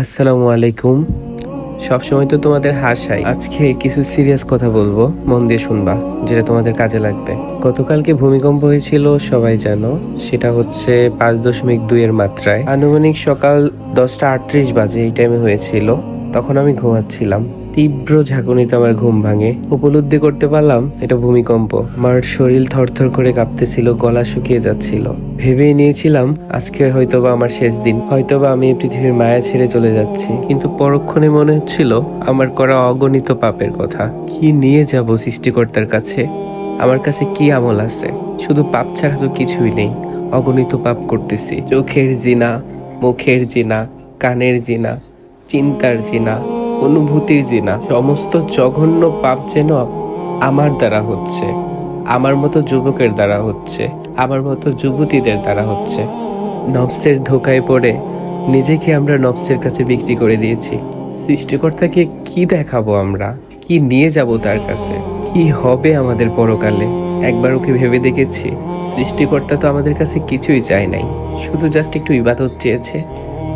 আসসালামু আলাইকুম। সবসময় তো তোমাদের হাসাই। আজকে কিছু সিরিয়াস কথা বলব, মন দিয়ে শুনবা, যেটা তোমাদের কাজে লাগবে। গতকালকে ভূমিকম্প হয়েছিল, সবাই জানো, সেটা হচ্ছে পাঁচ দশমিক দুই এর মাত্রায়। আনুমানিক সকাল দশটা আটত্রিশ বাজে এই টাইমে হয়েছিল। তখন আমি ঘুমাচ্ছিলাম। তীব্র ঝাঁকুনিতে আমার ঘুম ভাঙে। উপলব্ধি করতে পারলাম, এটা ভূমিকম্প। আমার শরীর থরথর করে কাঁপতেছিল, গলা শুকিয়ে যাচ্ছিল। ভেবেই নিয়েছিলাম, আজকে হয়তোবা আমার শেষ দিন, হয়তোবা আমি পৃথিবীর মায়া ছেড়ে চলে যাচ্ছি। কিন্তু পরক্ষণে মনে হচ্ছিল, আমার করা অগণিত পাপের কথা। কি নিয়ে যাব সৃষ্টিকর্তার কাছে? আমার কাছে কি আমল আছে? শুধু পাপ ছাড়া তো কিছুই নেই। অগণিত পাপ করতেছি। চোখের জিনা, মুখের জিনা, কানের জিনা চিন্তার জিনা, অনুভূতির জিনা, সমস্ত জঘন্য পাপ যেন আমার দ্বারা হচ্ছে, আমার মতো যুবকের দ্বারা হচ্ছে, আমার মতো যুবতীদের দ্বারা হচ্ছে। নবসের ধোকায় পড়ে নিজেকে আমরা নবসের কাছে বিক্রি করে দিয়েছি। সৃষ্টিকর্তাকে কি দেখাবো আমরা? কি নিয়ে যাব তার কাছে? কি হবে আমাদের পরকালে? একবার ওকে ভেবে দেখেছি। সৃষ্টিকর্তা তো আমাদের কাছে কিছুই চায় নাই। শুধু জাস্ট একটু ইবাদত চেয়েছে,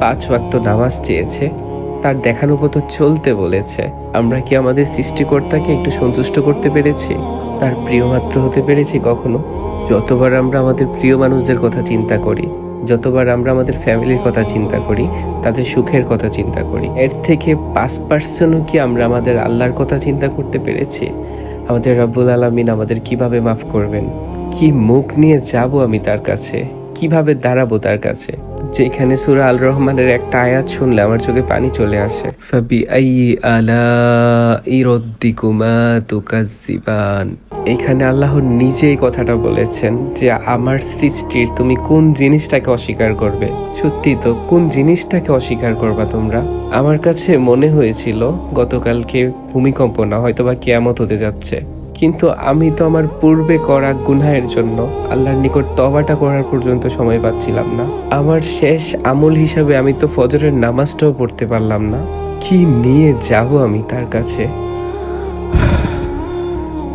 পাঁচ ওয়াক্ত নামাজ চেয়েছে। তার দেখানো চলতে বলেছে। আমরা কি আমাদের সৃষ্টিকর্তাকে একটু সন্তুষ্ট করতে পেরেছি? তার প্রিয় মাত্র হতে পেরেছি কখনো? যতবার আমরা আমাদের প্রিয় মানুষদের কথা চিন্তা করি, যতবার আমরা আমাদের ফ্যামিলির কথা চিন্তা করি, তাদের সুখের কথা চিন্তা করি, এর থেকে পাঁচ পার্সেন্টও কি আমরা আমাদের আল্লাহর কথা চিন্তা করতে পেরেছি? আমাদের রাব্বুল আলমিন আমাদের কীভাবে মাফ করবেন? কি মুখ নিয়ে যাব আমি তার কাছে? কীভাবে দাঁড়াবো তার কাছে? যেখানে সুরা আল রহমানের একটা আয়াত শুনলে আমার চোখে পানি চলে আসে। এখানে আল্লাহ নিজেই কথাটা বলেছেন যে, আমার সৃষ্টির তুমি কোন জিনিসটাকে অস্বীকার করবে? সত্যি তো, কোন জিনিসটাকে অস্বীকার করবা তোমরা? আমার কাছে মনে হয়েছিল, গতকালকে ভূমিকম্প না হয়তো বা কেয়ামত হতে যাচ্ছে। কিন্তু আমি তো আমার পূর্বে করা গুনাহের জন্য আল্লাহর নিকট তবাটা করার পর্যন্ত সময় পাচ্ছিলাম না। আমার শেষ আমল হিসাবে আমি তো ফজরের নামাজটাও পড়তে পারলাম না। কি নিয়ে যাব আমি তার কাছে?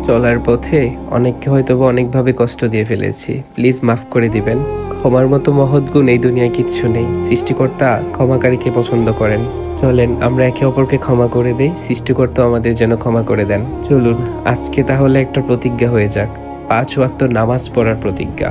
চলার পথে অনেককে হয়তো অনেকভাবে কষ্ট দিয়ে ফেলেছি। প্লিজ মাফ করে দিবেন। ক্ষমার মতো মহৎ গুণ এই দুনিয়ায় কিচ্ছু নেই। সৃষ্টিকর্তা ক্ষমাকারীকে পছন্দ করেন। চলেন আমরা একে অপরকে ক্ষমা করে দেই, সৃষ্টিকর্তা আমাদের যেন ক্ষমা করে দেন। চলুন, আজকে তাহলে একটা প্রতিজ্ঞা হয়ে যাক। পাঁচ ওয়াক্ত নামাজ পড়ার প্রতিজ্ঞা।